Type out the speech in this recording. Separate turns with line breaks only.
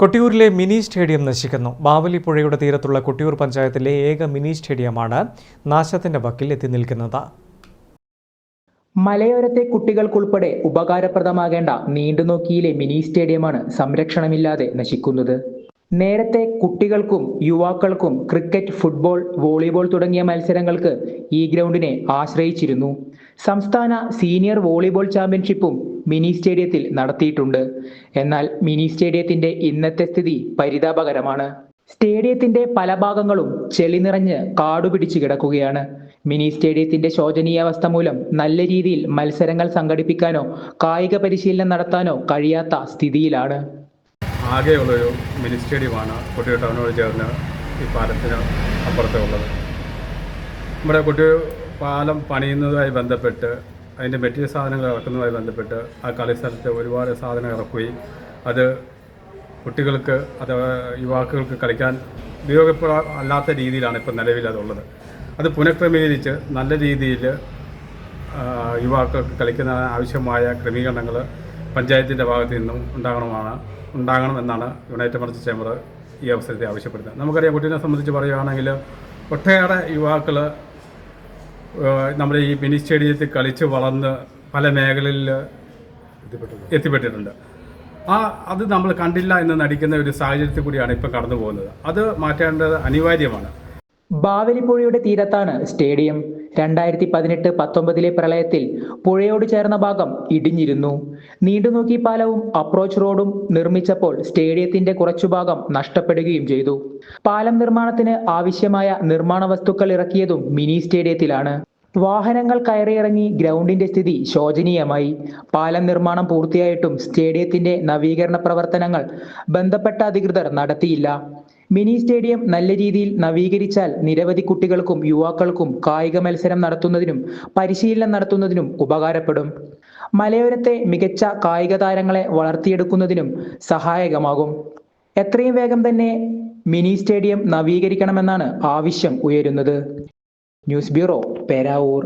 കൊട്ടിയൂരിലെ mini stadium നശിക്കുന്നു. ബാവലി പുഴയുടെ തീരത്തുള്ള കൊട്ടിയൂർ പഞ്ചായത്തിലെ ഏക മിനി സ്റ്റേഡിയമാണ് നാശത്തിന്റെ വക്കിൽ എത്തി നിൽക്കുന്നത്.
മലയോരത്തെ കുട്ടികൾക്കുൾപ്പെടെ ഉപകാരപ്രദമാകേണ്ട നീണ്ടുനോക്കിയിലെ മിനി സ്റ്റേഡിയമാണ് സംരക്ഷണമില്ലാതെ നശിക്കുന്നത്. നേരത്തെ കുട്ടികൾക്കും യുവാക്കൾക്കും ക്രിക്കറ്റ് ഫുട്ബോൾ വോളിബോൾ തുടങ്ങിയ മത്സരങ്ങൾക്ക് ഈ ഗ്രൗണ്ടിനെ ആശ്രയിച്ചിരുന്നു. സംസ്ഥാന സീനിയർ വോളിബോൾ ചാമ്പ്യൻഷിപ്പും മിനി സ്റ്റേഡിയത്തിൽ നടത്തിയിട്ടുണ്ട്. എന്നാൽ മിനി സ്റ്റേഡിയത്തിന്റെ ഇന്നത്തെ സ്ഥിതി പരിതാപകരമാണ്. സ്റ്റേഡിയത്തിന്റെ പല ഭാഗങ്ങളും ചെളി നിറഞ്ഞ് കാടുപിടിച്ച് കിടക്കുകയാണ്. മിനി സ്റ്റേഡിയത്തിന്റെ ശോചനീയാവസ്ഥ മൂലം നല്ല രീതിയിൽ മത്സരങ്ങൾ സംഘടിപ്പിക്കാനോ കായിക പരിശീലനം നടത്താനോ കഴിയാത്ത സ്ഥിതിയിലാണ്.
ആകെയുള്ളൊരു മിനി സ്റ്റേഡിയമാണ് കൊട്ടിയൂർ ടൗണോട് ചേർന്ന് ഈ പാലത്തിന് അപ്പുറത്ത് ഉള്ളത് നമ്മുടെ കൊട്ടിയൂർ പാലം പണിയുന്നതുമായി ബന്ധപ്പെട്ട് അതിന്റെ മെറ്റീരിയൽ സാധനങ്ങൾ ഇറക്കുന്നതുമായി ബന്ധപ്പെട്ട് ആ കളിസ്ഥലത്ത് ഒരുപാട് സാധനങ്ങൾ ഇറക്കുകയും അത് കുട്ടികൾക്ക് അഥവാ യുവാക്കൾക്ക് കളിക്കാൻ ഉപയോഗപ്ര അല്ലാത്ത രീതിയിലാണ് ഇപ്പോൾ നിലവിൽ അതുള്ളത്. അത് പുനഃക്രമീകരിച്ച് നല്ല രീതിയിൽ യുവാക്കൾക്ക് കളിക്കുന്ന ആവശ്യമായ ക്രമീകരണങ്ങൾ പഞ്ചായത്തിന്റെ ഭാഗത്ത് നിന്നും ഉണ്ടാകണമാണ് ഉണ്ടാകണമെന്നാണ് യുണൈറ്റഡ് മർച്ച് ചേംബർ ഈ അവസരത്തെ ആവശ്യപ്പെടുന്നത്. നമുക്കറിയാം കുട്ടീനെ സംബന്ധിച്ച് പറയുകയാണെങ്കിൽ ഒട്ടേറെ യുവാക്കൾ നമ്മുടെ ഈ മിനി സ്റ്റേഡിയത്തിൽ കളിച്ച് വളർന്ന് പല മേഖലയിൽ എത്തിപ്പെട്ടിട്ടുണ്ട്. ആ അത് നമ്മൾ കണ്ടില്ല എന്ന് നടിക്കുന്ന ഒരു സാഹചര്യത്തിൽ കൂടിയാണ് ഇപ്പം കടന്നു പോകുന്നത് അത് മാറ്റേണ്ടത് അനിവാര്യമാണ്.
ബാവലിപ്പുഴയുടെ തീരത്താണ് സ്റ്റേഡിയം. രണ്ടായിരത്തി പതിനെട്ട് പത്തൊമ്പതിലെ പ്രളയത്തിൽ പുഴയോട് ചേർന്ന ഭാഗം ഇടിഞ്ഞിരുന്നു. നീണ്ടുനോക്കി പാലവും അപ്രോച്ച് റോഡും നിർമ്മിച്ചപ്പോൾ സ്റ്റേഡിയത്തിന്റെ കുറച്ചു ഭാഗം നഷ്ടപ്പെടുകയും ചെയ്തു. പാലം നിർമ്മാണത്തിന് ആവശ്യമായ നിർമ്മാണ വസ്തുക്കൾ ഇറക്കിയതും മിനി സ്റ്റേഡിയത്തിലാണ്. വാഹനങ്ങൾ കയറിയിറങ്ങി ഗ്രൗണ്ടിന്റെ സ്ഥിതി ശോചനീയമായി. പാലം നിർമ്മാണം പൂർത്തിയായിട്ടും സ്റ്റേഡിയത്തിന്റെ നവീകരണ പ്രവർത്തനങ്ങൾ ബന്ധപ്പെട്ട അധികൃതർ നടത്തിയില്ല. മിനി സ്റ്റേഡിയം നല്ല രീതിയിൽ നവീകരിച്ചാൽ നിരവധി കുട്ടികൾക്കും യുവാക്കൾക്കും കായിക മത്സരം നടത്തുന്നതിനും പരിശീലനം നടത്തുന്നതിനും ഉപകാരപ്പെടും. മലയോരത്തെ മികച്ച കായിക താരങ്ങളെ വളർത്തിയെടുക്കുന്നതിനും സഹായകമാകും. എത്രയും വേഗം തന്നെ മിനി സ്റ്റേഡിയം നവീകരിക്കണമെന്നാണ് ആവശ്യം ഉയരുന്നത്. News bureau Peravoor.